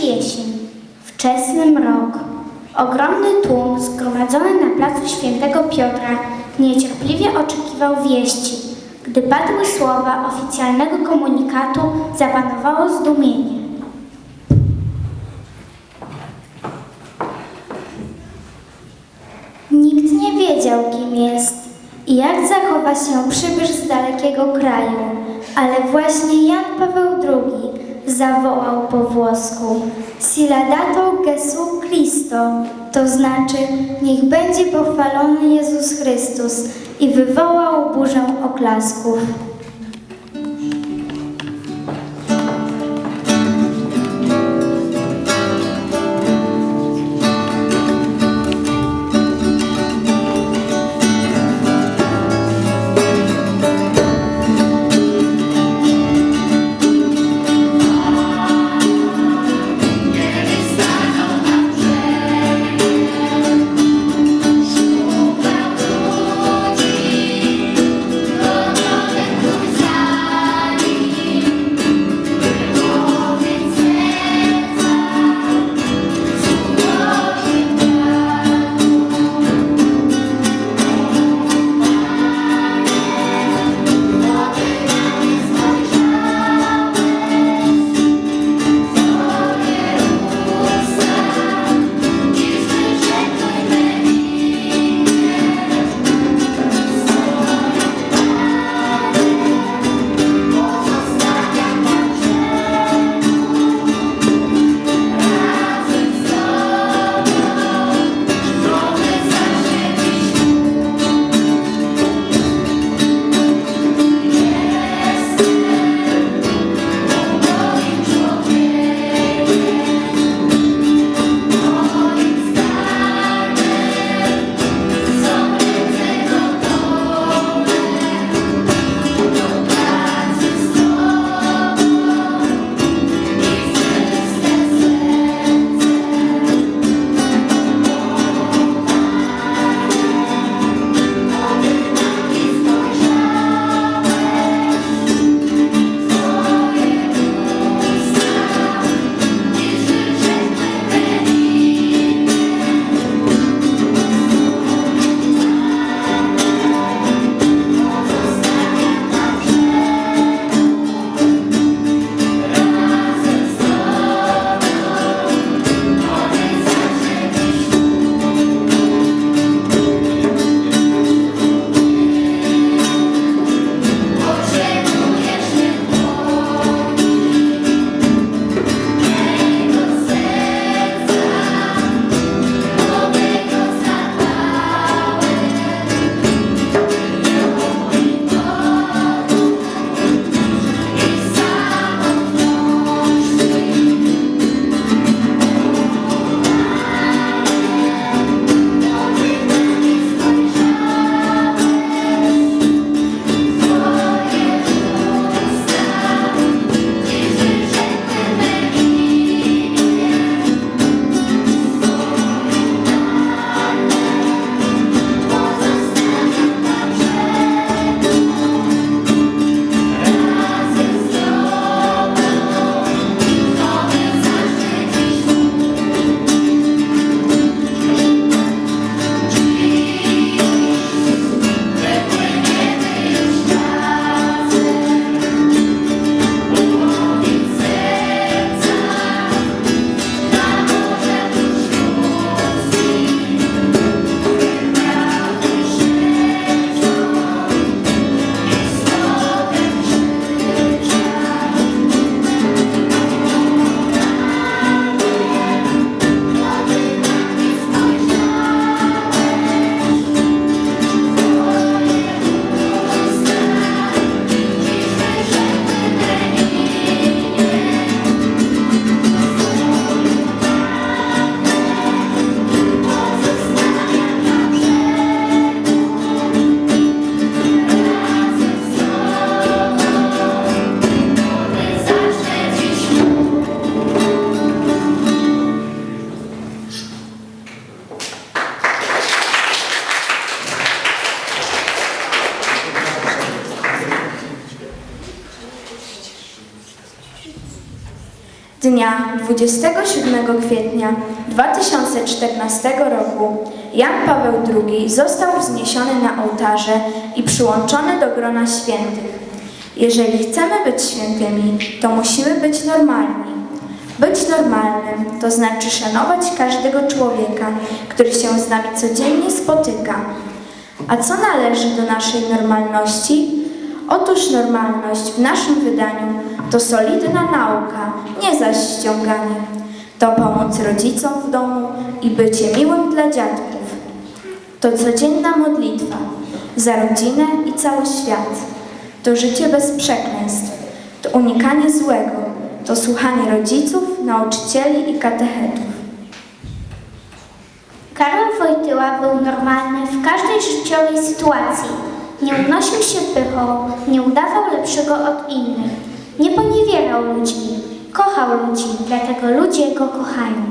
jesień, wczesny mrok. Ogromny tłum zgromadzony na placu Świętego Piotra niecierpliwie oczekiwał wieści. Gdy padły słowa oficjalnego komunikatu, zapanowało zdumienie. Nikt nie wiedział, kim jest i jak zachowa się przybysz z dalekiego kraju, ale właśnie Jan Paweł II zawołał po włosku Siladato Jesu Christo, to znaczy niech będzie pochwalony Jezus Chrystus i wywołał burzę oklasków. 27 kwietnia 2014 roku Jan Paweł II został wzniesiony na ołtarze i przyłączony do grona świętych. Jeżeli chcemy być świętymi, to musimy być normalni. Być normalnym to znaczy szanować każdego człowieka, który się z nami codziennie spotyka. A co należy do naszej normalności? Otóż normalność w naszym wydaniu to solidna nauka, nie zaś ściąganie. To pomoc rodzicom w domu i bycie miłym dla dziadków. To codzienna modlitwa za rodzinę i cały świat. To życie bez przekleństw. To unikanie złego. To słuchanie rodziców, nauczycieli i katechetów. Karol Wojtyła był normalny w każdej życiowej sytuacji. Nie unosił się pychą, nie udawał lepszego od innych. Nie poniewierał ludźmi, kochał ludzi, dlatego ludzie go kochają.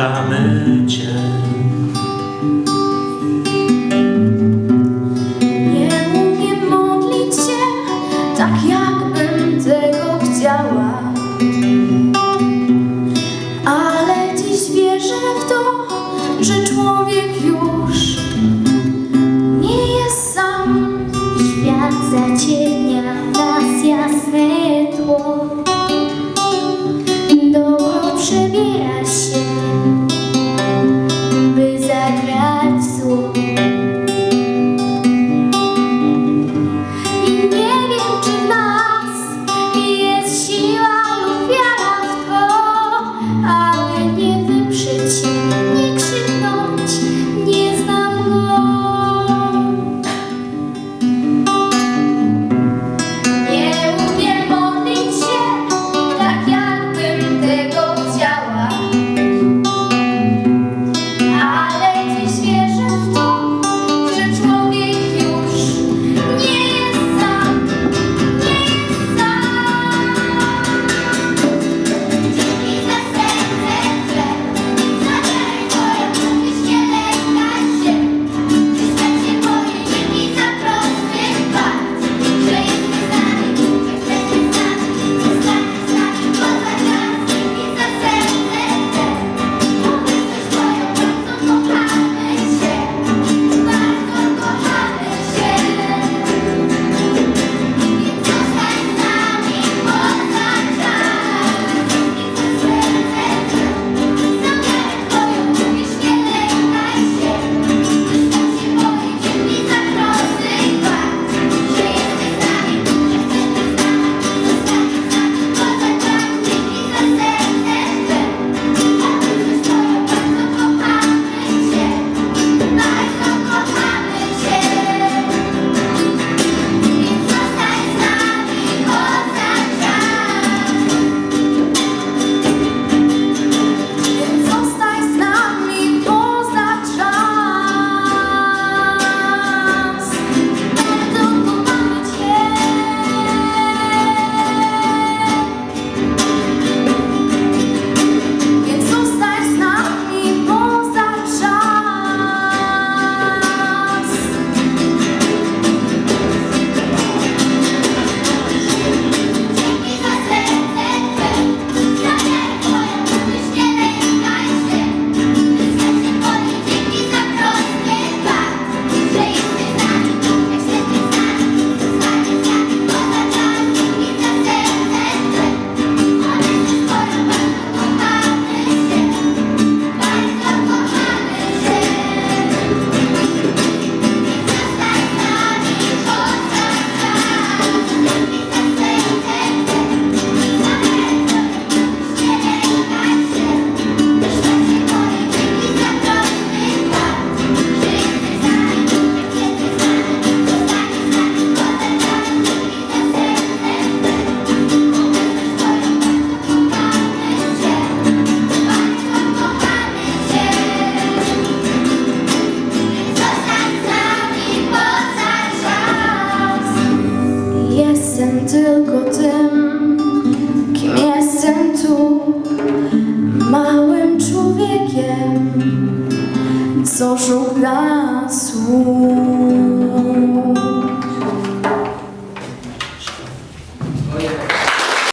Amém. abraço.